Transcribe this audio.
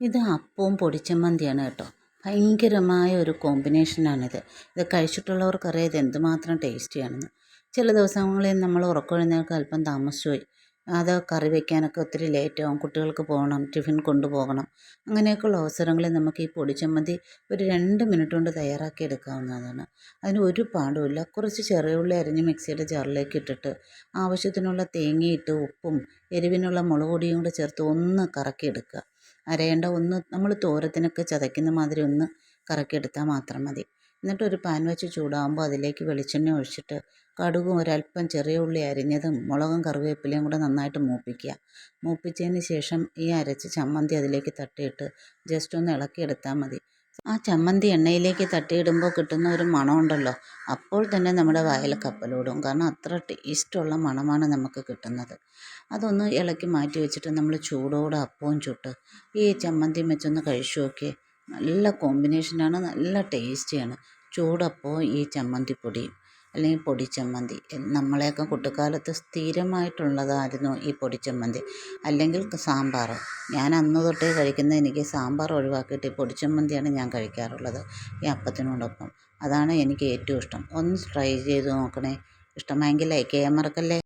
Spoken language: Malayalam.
ഇത് അപ്പവും പൊടിച്ചമ്മന്തിയാണ് കേട്ടോ. ഭയങ്കരമായ ഒരു കോമ്പിനേഷനാണിത്. ഇത് കഴിച്ചിട്ടുള്ളവർക്കറിയാം ഇത് എന്തുമാത്രം ടേസ്റ്റിയാണെന്ന്. ചില ദിവസങ്ങളിൽ നമ്മൾ ഉറക്കമെഴുന്നേൽക്കാൻ അല്പം താമസിച്ചു പോയി അത് കറി വയ്ക്കാനൊക്കെ ഒത്തിരി ലേറ്റാവും കുട്ടികൾക്ക് പോകണം ടിഫിൻ കൊണ്ടുപോകണം. അങ്ങനെയൊക്കെയുള്ള അവസരങ്ങളിൽ നമുക്ക് ഈ പൊടിച്ചമ്മന്തി ഒരു രണ്ട് മിനിറ്റ് കൊണ്ട് തയ്യാറാക്കി എടുക്കാവുന്നതാണ്. അതിന് ഒരു പാടുമില്ല കുറച്ച് ചെറിയ ഉള്ളി അരിഞ്ഞ് മിക്സിയുടെ ജാറിലേക്ക് ഇട്ടിട്ട് ആവശ്യത്തിനുള്ള തേങ്ങയിട്ട് ഉപ്പും എരിവിനുള്ള മുളക് പൊടിയും കൂടെ ചേർത്ത് ഒന്ന് കറക്കിയെടുക്കുക. അരയേണ്ട ഒന്ന് നമ്മൾ തോരത്തിനൊക്കെ ചതയ്ക്കുന്ന മാതിരി ഒന്ന് കറക്കിയെടുത്താൽ മാത്രം മതി. എന്നിട്ട് ഒരു പാൻ വെച്ച് ചൂടാകുമ്പോൾ അതിലേക്ക് വെളിച്ചെണ്ണ ഒഴിച്ചിട്ട് കടുകും ഒരല്പം ചെറിയ ഉള്ളി അരിഞ്ഞതും മുളകും കറിവേപ്പിലയും കൂടെ നന്നായിട്ട് മൂപ്പിക്കുക. മൂപ്പിച്ചതിന് ശേഷം ഈ അരച്ച ചമ്മന്തി അതിലേക്ക് തട്ടിയിട്ട് ജസ്റ്റ് ഒന്ന് ഇളക്കിയെടുത്താൽ മതി. ആ ചമ്മന്തി എണ്ണയിലേക്ക് തട്ടിയിടുമ്പോൾ കിട്ടുന്ന ഒരു മണമുണ്ടല്ലോ. അപ്പോൾ തന്നെ നമ്മുടെ വായിൽ കപ്പലോടും. കാരണം അത്ര ടേസ്റ്റുള്ള മണമാണ് നമുക്ക് കിട്ടുന്നത്. അതൊന്ന് ഇളക്കി മാറ്റി വെച്ചിട്ട് നമ്മൾ ചൂടോടെ അപ്പവും ചുട്ട് ഈ ചമ്മന്തിയും വെച്ചൊന്ന് കഴിച്ചു നോക്കിയേ. നല്ല കോമ്പിനേഷനാണ് നല്ല ടേസ്റ്റിയാണ്. ചൂടപ്പവും ഈ ചമ്മന്തിപ്പൊടിയും. അല്ലെങ്കിൽ പൊടിച്ചമ്മന്തി. നമ്മളെയൊക്കെ കുട്ടിക്കാലത്ത് സ്ഥിരമായിട്ടുള്ളതായിരുന്നു ഈ പൊടിച്ചമ്മന്തി. അല്ലെങ്കിൽ സാമ്പാർ. ഞാൻ അന്ന് തൊട്ടേ കഴിക്കുന്ന എനിക്ക് സാമ്പാർ ഒഴിവാക്കിയിട്ട് പൊടിച്ചമ്മന്തിയാണ് ഞാൻ കഴിക്കാറുള്ളത് ഈ അപ്പത്തിനോടൊപ്പം. അതാണ് എനിക്ക് ഏറ്റവും ഇഷ്ടം. ഒന്ന് ട്രൈ ചെയ്ത് നോക്കണേ. ഇഷ്ടമായെങ്കിൽ ലൈക്ക് ചെയ്യാൻ മറക്കല്ലേ?